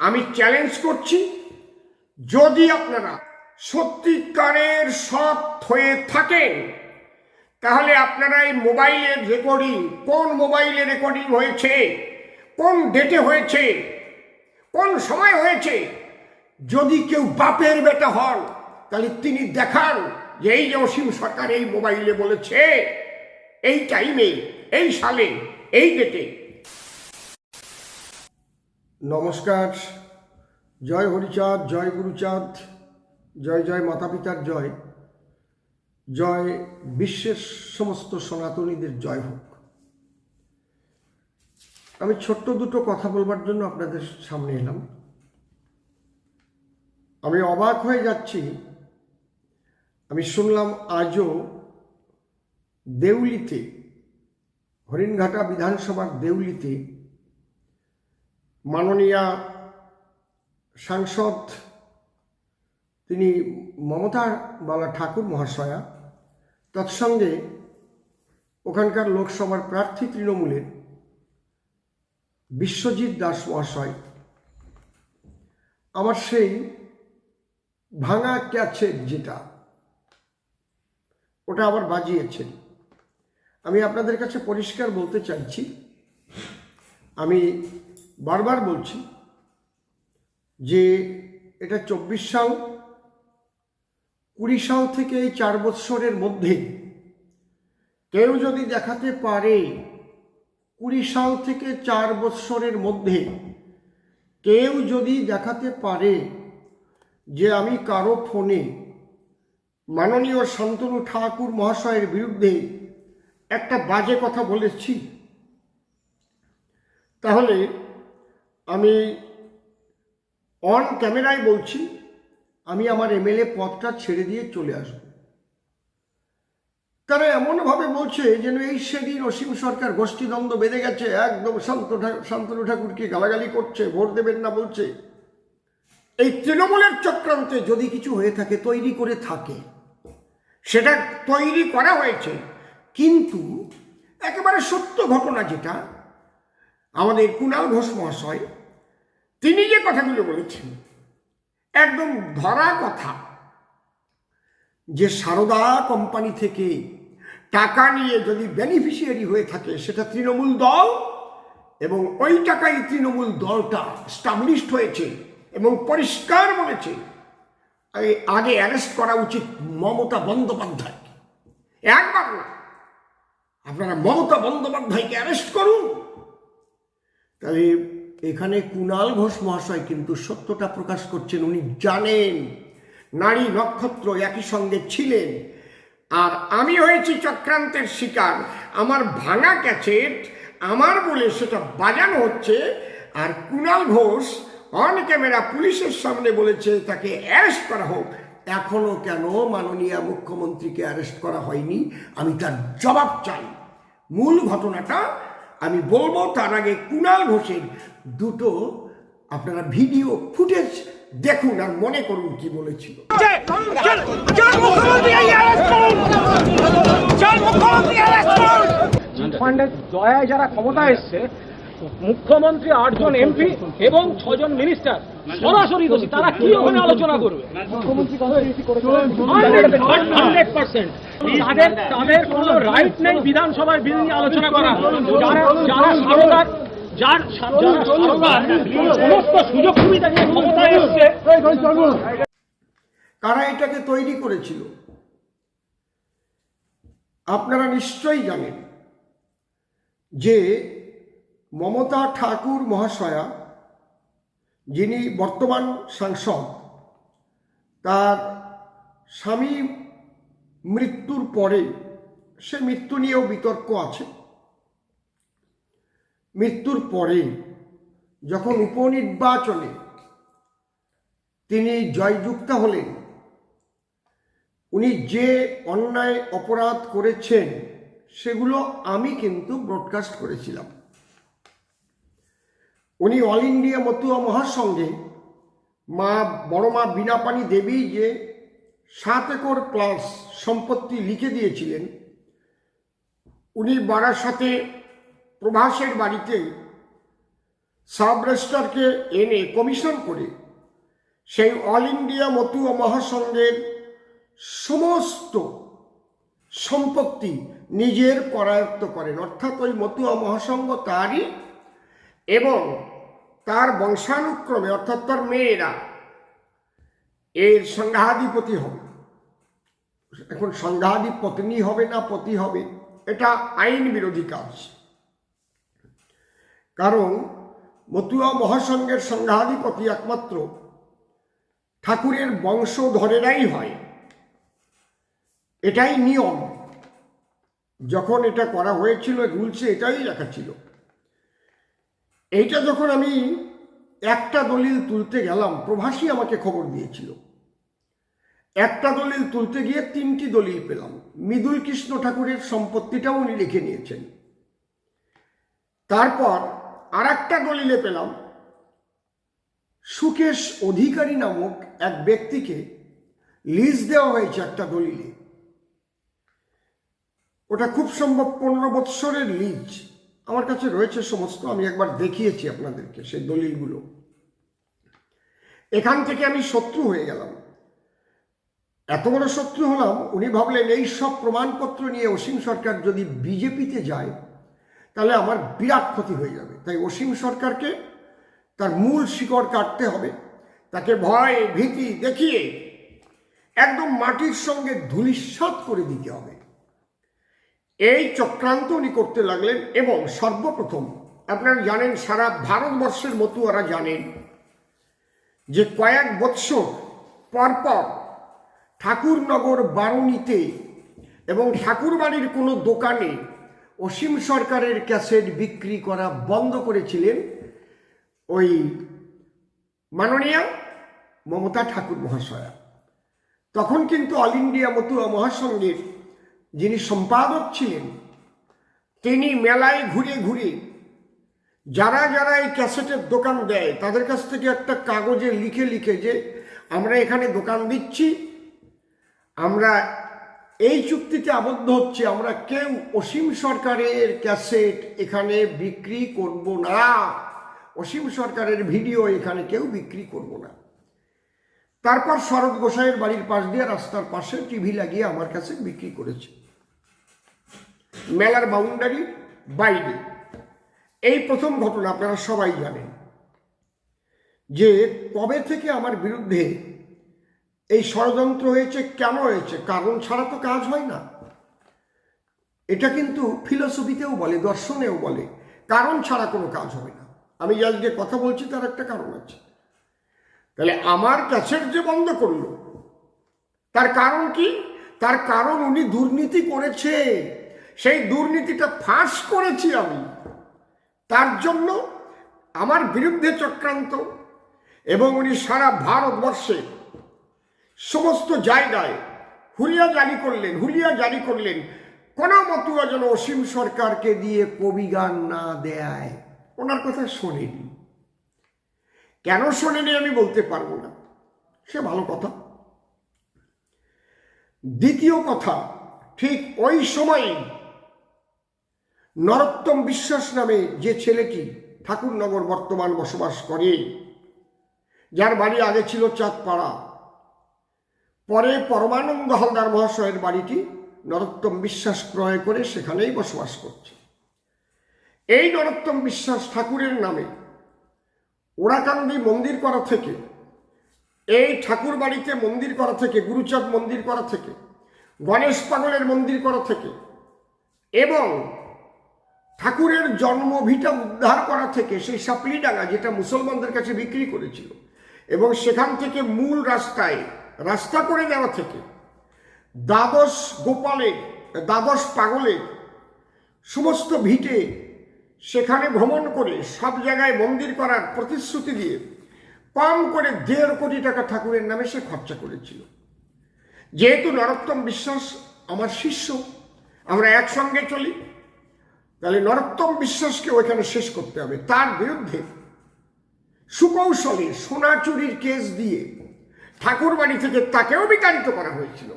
আমি চ্যালেঞ্জ করছি, যদি আপনারা সত্যিকারের সৎ হয়ে থাকেন, তাহলে আপনারা এই মোবাইলের রেকর্ডিং কোন মোবাইলে রেকর্ডিং হয়েছে, কোন ডেটে হয়েছে, কোন সময় হয়েছে, যদি কেউ বাপের বেটা হন, তাহলে তিনি দেখান যে এই যে অসীম সরকার এই মোবাইলে বলেছে, এই টাইমে এই সালে, এই ডেটে নমস্কার, জয় হরিচাঁদ, জয় গুরুচাঁদ, জয় জয় মাতা পিতার জয় জয় বিশ্বের সমস্ত সনাতনীদের জয় হোক। আমি ছোট্ট দুটো কথা বলবার জন্য আপনাদের সামনে এলাম। আমি অবাক হয়ে যাচ্ছি। আমি শুনলাম আজও দেউলিতে, হরিণঘাটা বিধানসভার দেউলিতে মাননীয়া সাংসদ তিনি মমতা বালা ঠাকুর মহাশয়া, তৎসঙ্গে ওখানকার লোকসভার প্রার্থী তৃণমূলের বিশ্বজিৎ দাস মহাশয়। আমার সেই ভাঙা ক্যাচেট যেটা, ওটা আবার বাজিয়েছেন আমি আপনাদের কাছে পরিষ্কার বলতে চাইছি, আমি বারবার বলছি যে এটা চব্বিশ সাল, কুড়ি সাল থেকে এই চার বৎসরের মধ্যে কেউ যদি দেখাতে পারে কুড়ি সাল থেকে চার বৎসরের মধ্যে কেউ যদি দেখাতে পারে যে আমি কারও ফোনে মাননীয় শান্তনু ঠাকুর মহাশয়ের বিরুদ্ধে একটা বাজে কথা বলেছি, তাহলে আমি অন ক্যামেরায় বলছি, আমি আমার এমএলএ পদটা ছেড়ে দিয়ে চলে আসব। তারা এমনভাবে বলছে যেন এই সেদিন অসীম সরকার গোষ্ঠীদ্বন্দ্ব বেঁধে গেছে, একদম শান্ত শান্তনু ঠাকুরকে গালাগালি করছে, ভোট দেবেন না বলছে। এই তৃণমূলের চক্রান্তে যদি কিছু হয়ে থাকে, তৈরি করে থাকে। সেটা তৈরি করা হয়েছে। কিন্তু একেবারে সত্য ঘটনা যেটা আমাদের কুণাল ঘোষ মহাশয়, তিনি যে কথাগুলো বলেছেন, একদম ধরা কথা যে সারদা কোম্পানি থেকে টাকা নিয়ে যদি বেনিফিশিয়ারি হয়ে থাকে, সেটা তৃণমূল দল এবং ওই টাকাই তৃণমূল দলটা স্টাবলিশড হয়েছে এবং পরিষ্কার বলেছে, আগে- অ্যারেস্ট করা উচিত মমতা বন্দ্যোপাধ্যায় একবার না, আপনারা মমতা বন্দ্যোপাধ্যায়কে অ্যারেস্ট করুন। তাহলে এখানে কুণাল ঘোষ মহাশয় কিন্তু সত্যটা প্রকাশ করছেন, উনি জানেন। নারী নক্ষত্র একই সঙ্গে ছিলেন। আর আমি হয়েছি চক্রান্তের শিকার। আমার ভাঙা ক্যাচেট আমার বলে সেটা বাজানো হচ্ছে। আর কুণাল ঘোষ অন ক্যামেরা পুলিশের সামনে বলেছে, তাকে অ্যারেস্ট করা হোক। এখনও কেন মাননীয় মুখ্যমন্ত্রীকে অ্যারেস্ট করা হয়নি? আমি তার জবাব চাই। মূল ঘটনাটা আমি বলব তার আগে কুণাল ঘোষের দুটো আপনারা ভিডিও ফুটেজ দেখুন আর মনে করুন কি বলেছিল। দয়ায় যারা ক্ষমতা এসছে মুখ্যমন্ত্রী আটজন এমপি এবং ছজন মিনিস্টার। সরাসরি দোষী তারা কি ওখানে আলোচনা করবে? Hundred percent. তাদের তাদের কোনো রাইট নেই বিধানসভার বিল নিয়ে আলোচনা করা। যারা যারা সারদার যার যারা সমস্ত সুযোগ সুবিধা নিয়ে ক্ষমতায় এসছে। কারা এটাকে তৈরি করেছিল? আপনারা নিশ্চয়ই জানেন যে মমতা ঠাকুর মহাশয়া, যিনি বর্তমান সাংসদ, তার স্বামী মৃত্যুর পরে সে মৃত্যু নিয়েও বিতর্ক আছে। মৃত্যুর পরে যখন উপনির্বাচনে তিনি জয়যুক্ত হলেন, উনি যে অন্যায় অপরাধ করেছেন, সেগুলো আমি কিন্তু ব্রডকাস্ট করেছিলাম। উনি অল ইন্ডিয়া মতুয়া মহাসংঘে মা, বড় মা বিনাপানি দেবী যে সাত একর প্লাস সম্পত্তি লিখে দিয়েছিলেন, উনি বারাসাতে প্রভাসের বাড়িতে সাব রেজিস্ট্রারকে এনে কমিশন করে সেই অল ইন্ডিয়া মতুয়া মহাসংঘের সমস্ত সম্পত্তি নিজের করায়ত্ত করেন। অর্থাৎ ওই মতুয়া মহাসংঘ তারই এবং তার বংশানুক্রমে, অর্থাৎ তার মেয়েরা, এর সংঘাধিপতি হবে এখন সংঘাধি পত্নী হবে না পতি হবে, এটা আইন বিরোধী কাজ। কারণ মতুয়া মহাসংঘের সংঘাধিপতি একমাত্র ঠাকুরের বংশধরেরাই হয়। এটাই নিয়ম। যখন এটা করা হয়েছিল রুলসে এটাই লেখা ছিল। এইটা যখন আমি একটা দলিল তুলতে গেলাম, প্রভাসী আমাকে খবর দিয়েছিল। একটা দলিল তুলতে গিয়ে তিনটি দলিল পেলাম। মৃদুল কৃষ্ণ ঠাকুরের সম্পত্তিটাও উনি লিখে নিয়েছেন। তারপর আর একটা দলিলে পেলাম, সুকেশ অধিকারী নামক এক ব্যক্তিকে লিজ দেওয়া হয়েছে একটা দলিলে। ওটা খুব সম্ভব, পনেরো বৎসরের লিজ। আমার কাছে রয়েছে সমস্ত, আমি একবার দেখিয়েছি আপনাদেরকে সেই দলিলগুলো। এখান থেকে আমি শত্রু হয়ে গেলাম। এত বড় শত্রু হলাম, উনি ভাবলেন, এই সব প্রমাণপত্র নিয়ে অসীম সরকার যদি বিজেপিতে যায়, তাহলে আমার বিরাট ক্ষতি হয়ে যাবে। তাই অসীম সরকারকে তার মূল শিকড় কাটতে হবে। তাকে ভয়, ভীতি দেখিয়ে একদম মাটির সঙ্গে ধূলিসাৎ করে দিতে হবে। এই চক্রান্ত উনি করতে লাগলেন এবং সর্বপ্রথম, আপনারা জানেন সারা ভারতবর্ষের মতো ওরা জানেন যে কয়েক বৎসর পরপর ঠাকুরনগর বারুনিতে এবং ঠাকুরবাড়ির কোনো দোকানে অসীম সরকারের ক্যাসেট বিক্রি করা বন্ধ করেছিলেন ওই মাননীয় মমতা ঠাকুর মহাশয়া। তখন কিন্তু অল ইন্ডিয়া মতুয়া মহাসংঘের যিনি সম্পাদক ছিলেন, তিনি মেলায় ঘুরে ঘুরে যারা যারা এই ক্যাসেটের দোকান দেয়, তাদের কাছ থেকে একটা কাগজে লিখে লিখে যে, আমরা এখানে দোকান দিচ্ছি, আমরা এই চুক্তিতে আবদ্ধ হচ্ছে, আমরা কেউ অসীম সরকারের ক্যাসেট এখানে বিক্রি করব না। অসীম সরকারের ভিডিও এখানে কেউ বিক্রি করব না। তারপর শরৎ গোসাইয়ের বাড়ির পাশ দিয়ে রাস্তার পাশে টিভি লাগিয়ে আমার কাছে বিক্রি করেছে। মেলার বাউন্ডারি বাইরে। এই প্রথম ঘটনা আপনারা সবাই জানেন যে কবে থেকে আমার বিরুদ্ধে এই ষড়যন্ত্র হয়েছে, কেন হয়েছে, কারণ ছাড়া তো কাজ হয় না। এটা কিন্তু ফিলোসফিতেও বলে, দর্শনেও বলে, কারণ ছাড়া কোনো কাজ হবে না। আমি আজকে কথা বলছি তার একটা কারণ আছে। তাহলে আমার ক্যাসেট যে বন্ধ করল, তার কারণ কি? তার কারণ উনি দুর্নীতি করেছে। সেই দুর্নীতিটা ফাঁস করেছি আমি। তার জন্য আমার বিরুদ্ধে চক্রান্ত এবং উনি সারা ভারতবর্ষে সমস্ত জায়গায় হুলিয়া জারি করলেন, হুলিয়া জারি করলেন। কোনো মতুয়া যেন অসীম সরকারকে দিয়ে কবি গান না দেয়। ওনার কথা শোনেনি কেন শোনেনি আমি বলতে পারব না। সে ভালো কথা। দ্বিতীয় কথা, ঠিক ওই সময়ই নরোত্তম বিশ্বাস নামে যে ছেলেটি ঠাকুরনগর বর্তমান বসবাস করে, যার বাড়ি আগে ছিল চাঁদপাড়া, পরে পরমানন্দ হালদার মহাশয়ের বাড়িটি নরোত্তম বিশ্বাস ক্রয় করে সেখানেই বসবাস করছে। এই নরোত্তম বিশ্বাস ঠাকুরের নামে ওরাকান্দি মন্দির করা থেকে, এই ঠাকুর বাড়িতে মন্দির করা থেকে গুরুচাঁদ মন্দির করা থেকে, গণেশ পাগলের মন্দির করা থেকে, এবং ঠাকুরের জন্মভিটা উদ্ধার করা থেকে সেই সাপলিডাঙ্গা যেটা মুসলমানদের কাছে বিক্রি করেছিল, এবং সেখান থেকে মূল রাস্তায় রাস্তা করে দেওয়া থেকে দ্বাদশ গোপালের, দ্বাদশ পাগলের সমস্ত ভিটে সেখানে ভ্রমণ করে সব জায়গায় মন্দির করার প্রতিশ্রুতি দিয়ে কম করে দেড় কোটি টাকা ঠাকুরের নামে সে খরচা করেছিল। যেহেতু নরোত্তম বিশ্বাস আমার শিষ্য, আমরা একসঙ্গে চলি, তাহলে নরোত্তম বিশ্বাসকে ওইখানে শেষ করতে হবে। তার বিরুদ্ধে সুকৌশলে সোনা চুরির কেস দিয়ে ঠাকুর বাড়ি থেকে তাকেও বিতাড়িত করা হয়েছিল।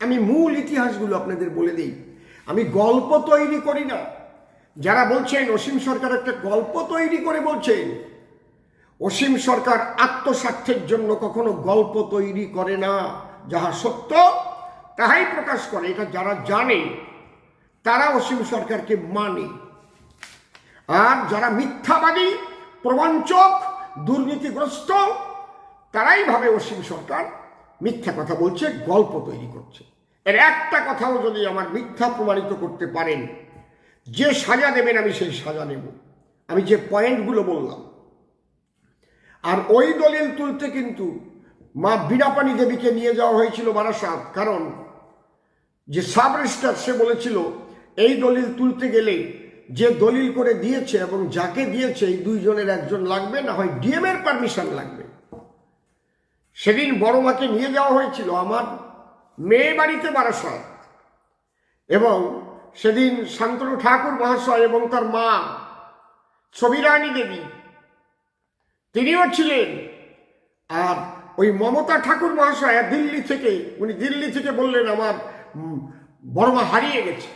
আমি মূল ইতিহাসগুলো আপনাদের বলে দিই। আমি গল্প তৈরি করি না যারা বলছেন অসীম সরকার একটা গল্প তৈরি করে বলছেন, অসীম সরকার আত্মস্বার্থের জন্য কখনো গল্প তৈরি করে না। যাহা সত্য, তাহাই প্রকাশ করে। এটা যারা জানে, তারা অসীম সরকারকে মানে। আর যারা মিথ্যাবাদী, প্রবঞ্চক, দুর্নীতিগ্রস্ত, তারাই ভাবে অসীম সরকার মিথ্যা কথা বলছে, গল্প তৈরি করছে। এর একটা কথাও যদি আমার মিথ্যা প্রমাণিত করতে পারেন যে সাজা দেবেন আমি সেই সাজা নেব। আমি যে পয়েন্টগুলো বললাম। আর ওই দলিল তুলতে কিন্তু মা বীণাপানি দেবীকে নিয়ে যাওয়া হয়েছিল বারাসাত। কারণ যে সাব রেজিস্ট্রার সে বলেছিল, এই দলিল তুলতে গেলে যে দলিল করে দিয়েছে এবং যাকে দিয়েছে, এই দুইজনের একজন লাগবে, না হয় ডিএম এর পারমিশন লাগবে। সেদিন বড় মাকে নিয়ে যাওয়া হয়েছিল আমার মেয়ে বাড়িতে বারাসাত। এবং সেদিন শান্তনু ঠাকুর মহাশয় এবং তার মা, ছবিরানী দেবী, তিনিও ছিলেন। আর ওই মমতা ঠাকুর মহাশয় দিল্লি থেকে, উনি দিল্লি থেকে বললেন, আমার বড়মা হারিয়ে গেছে।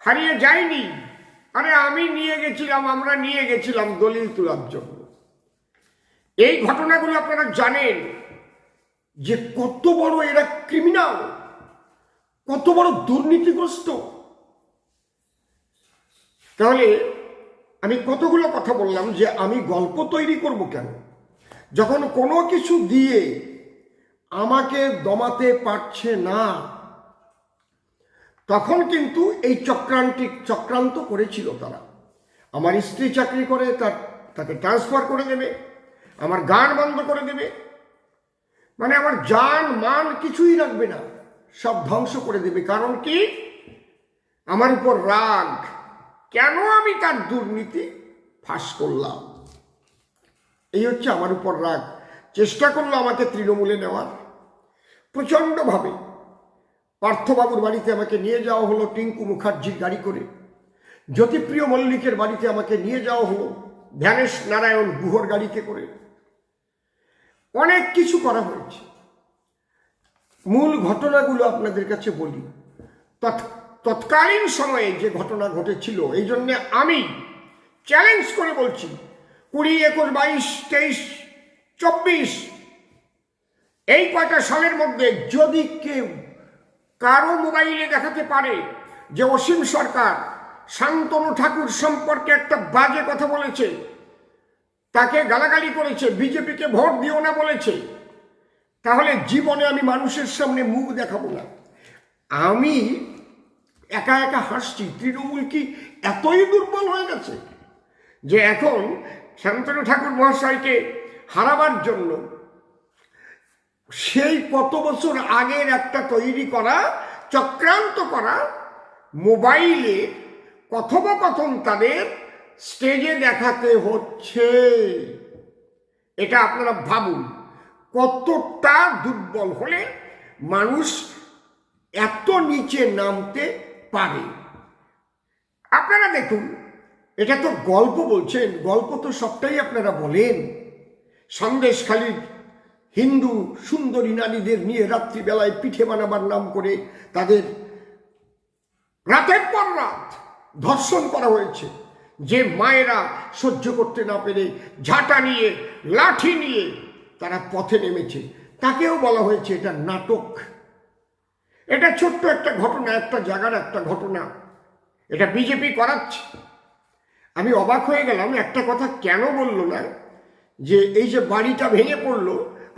হারিয়ে যায়নি। আরে আমি নিয়ে গেছিলাম, আমরা নিয়ে গেছিলাম দলিল তোলার জন্য। এই ঘটনাগুলো আপনারা জানেন যে কত বড় এরা ক্রিমিনাল কত বড় দুর্নীতিগ্রস্ত। তাহলে আমি কতগুলো কথা বললাম যে আমি গল্প তৈরি করব কেন? যখন কোনো কিছু দিয়ে আমাকে দমাতে পারছে না, তখন কিন্তু এই চক্রান্তিক চক্রান্ত করেছিল তারা। আমার স্ত্রী চাকরি করে, তার, তাকে ট্রান্সফার করে দেবে, আমার গান বন্ধ করে দেবে। মানে আমার জান মান কিছুই রাখবে না, সব ধ্বংস করে দেবে। কারণ কি? আমার উপর রাগ। কেন আমি তার দুর্নীতি ফাঁস করলাম? এই হচ্ছে আমার উপর রাগ। চেষ্টা করল আমাকে তৃণমূলে নেওয়ার। প্রচণ্ডভাবে পার্থবাবুর বাড়িতে আমাকে নিয়ে যাওয়া হলো, টিঙ্কু মুখার্জির গাড়ি করে। জ্যোতিপ্রিয় মল্লিকের বাড়িতে আমাকে নিয়ে যাওয়া হলো, ধ্যানেশ নারায়ণ গুহর গাড়িতে করে। অনেক কিছু করা হয়েছে। মূল ঘটনাগুলো আপনাদের কাছে বলি। তৎ- তৎকালীন সময়ে যে ঘটনা ঘটেছিল, এই জন্য আমি চ্যালেঞ্জ করে বলছি, কুড়ি, একুশ, বাইশ, তেইশ, চব্বিশ, এই কয়টা সালের মধ্যে যদি কেউ কারও মোবাইলে দেখাতে পারে যে অসীম সরকার শান্তনু ঠাকুর সম্পর্কে একটা বাজে কথা বলেছে, তাকে গালাগালি করেছে, বিজেপিকে ভোট দিও না বলেছে, তাহলে জীবনে আমি মানুষের সামনে মুখ দেখাবো না। আমি একা একা হাসছি, তৃণমূল কি এতই দুর্বল হয়ে গেছে যে এখন শান্তনু ঠাকুর মহাশয়কে হারাবার জন্য সেই কত বছর আগের একটা তৈরি করা, চক্রান্ত করা মোবাইলে কথোপকথন তাদের স্টেজে দেখাতে হচ্ছে। এটা আপনারা ভাবুন, কতটা দুর্বল হলে মানুষ এত নিচে নামতে পারে। আপনারা দেখুন, এটা তো গল্প বলছেন, গল্প তো সবটাই আপনারা বলেন। সন্দেশখালীর হিন্দু সুন্দরী নারীদের নিয়ে রাত্রিবেলায় পিঠে বানাবার নাম করে তাদের রাতের পর রাত ধর্ষণ করা হয়েছে। যে মায়েরা সহ্য করতে না পেরে ঝাঁটা নিয়ে, লাঠি নিয়ে তারা পথে নেমেছে। তাকেও বলা হয়েছে এটা নাটক। এটা ছোট্ট একটা ঘটনা, একটা জায়গার একটা ঘটনা। এটা বিজেপি করাচ্ছে। আমি অবাক হয়ে গেলাম, একটা কথা কেন বলল না? যে এই যে বাড়িটা ভেঙে পড়ল,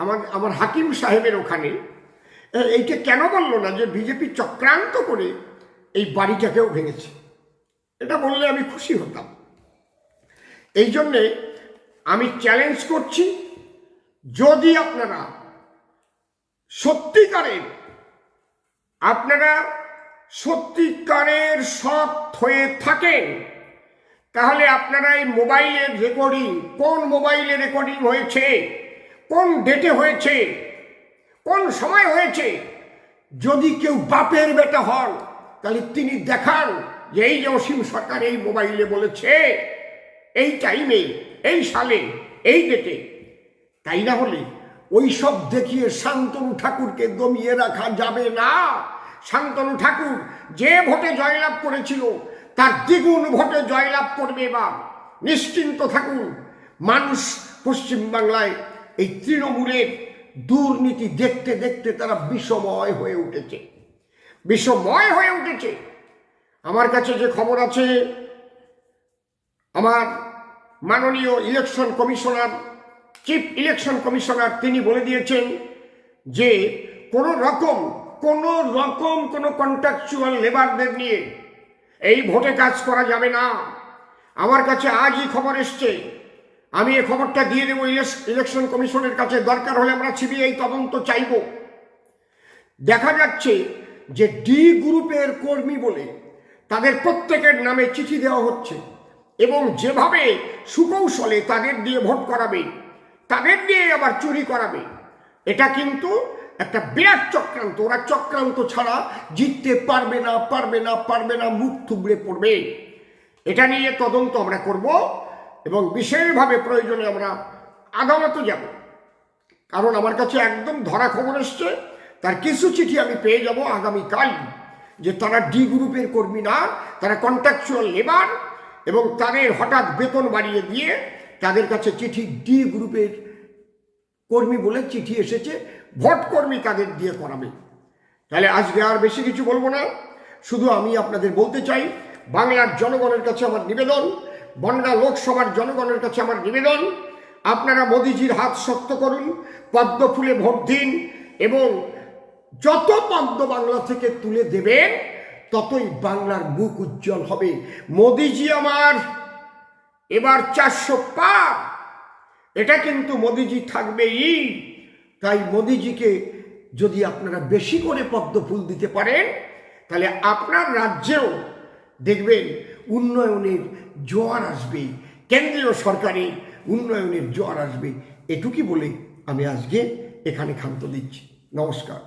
আমার আমার হাকিম সাহেবের ওখানে এইটা কেন বলল না যে বিজেপি চক্রান্ত করে এই বাড়িটাকেও ভেঙেছে? এটা বললে আমি খুশি হতাম। এই জন্যে আমি চ্যালেঞ্জ করছি, যদি আপনারা সত্যিকারের আপনারা সত্যিকারের সৎ হয়ে থাকেন তাহলে আপনারা এই মোবাইলের রেকর্ডিং কোন মোবাইলে রেকর্ডিং হয়েছে, কোন ডেটে হয়েছে, কোন সময় হয়েছে, যদি কেউ বাপের বেটা হন, তাহলে তিনি দেখান যে এই যে অসীম সরকার এই মোবাইলে বলেছে, এই টাইমে এই সালে, এই ডেটে তাই না হলে? ওই সব দেখিয়ে শান্তনু ঠাকুরকে দমিয়ে রাখা যাবে না। শান্তনু ঠাকুর যে ভোটে জয়লাভ করেছিল, তার দ্বিগুণ ভোটে জয়লাভ করবে এবার। নিশ্চিন্ত থাকুন, মানুষ পশ্চিমবাংলায় এই তৃণমূলের দুর্নীতি দেখতে দেখতে তারা বিষময় হয়ে উঠেছে। বিষময় হয়ে উঠেছে। আমার কাছে যে খবর আছে, আমার মাননীয় election commissioner chief election commissioner তিনি বলে দিয়েছেন যে কোনো রকম কোনো রকম কোনো কন্ট্রাকচুয়াল লেবারদের নিয়ে এই ভোটে কাজ করা যাবে না। আমার কাছে আজই খবর এসছে। আমি এ খবরটা দিয়ে দেবো ইলেকশন কমিশনের কাছে। দরকার হলে আমরা সিবিআই তদন্ত চাইব। দেখা যাচ্ছে যে ডি গ্রুপের কর্মী বলে তাদের প্রত্যেকের নামে চিঠি দেওয়া হচ্ছে এবং যেভাবে সুকৌশলে তাদের দিয়ে ভোট করাবে তাদের দিয়ে আবার চুরি করাবে। এটা কিন্তু একটা বিরাট চক্রান্ত। ওরা চক্রান্ত ছাড়া জিততে পারবে না পারবে না পারবে না, মুখ থুবড়ে পড়বে। এটা নিয়ে তদন্ত আমরা করব এবং বিশেষভাবে প্রয়োজনে আমরা আদালতে যাব। কারণ আমার কাছে একদম ধরা খবর এসছে, তার কিছু চিঠি আমি পেয়ে যাব আগামীকাল, যে তারা ডি গ্রুপের কর্মী না, তারা কন্ট্রাকচুয়াল লেবার এবং তাদের হঠাৎ বেতন বাড়িয়ে দিয়ে তাদের কাছে চিঠি ডি গ্রুপের কর্মী বলে চিঠি এসেছে, ভোট কর্মী তাদের দিয়ে করাবে? তাহলে আজকে আর বেশি কিছু বলব না, শুধু আমি আপনাদের বলতে চাই, বাংলার জনগণের কাছে আমার নিবেদন, বনগা লোকসভার জনগণের কাছে আমার নিবেদন, আপনারা মোদিজির হাত শক্ত করুন, পদ্ম ফুলে ভোট দিন এবং যত পদ্ম বাংলা থেকে তুলে দেবেন, ততই বাংলার মুখ উজ্জ্বল হবে। মোদিজি আমার এবার চারশো পার এটা কিন্তু মোদিজি থাকবেই তাই মোদিজিকে যদি আপনারা বেশি করে পদ্ম ফুল দিতে পারেন, তাহলে আপনার রাজ্যেও দেখবেন উন্নয়নের জোয়ার আসবে। কেন্দ্রীয় সরকারের উন্নয়নের জোয়ার আসবে। এটুকুই বলে আমি আজকে এখানে ক্ষান্ত দিচ্ছি। নমস্কার।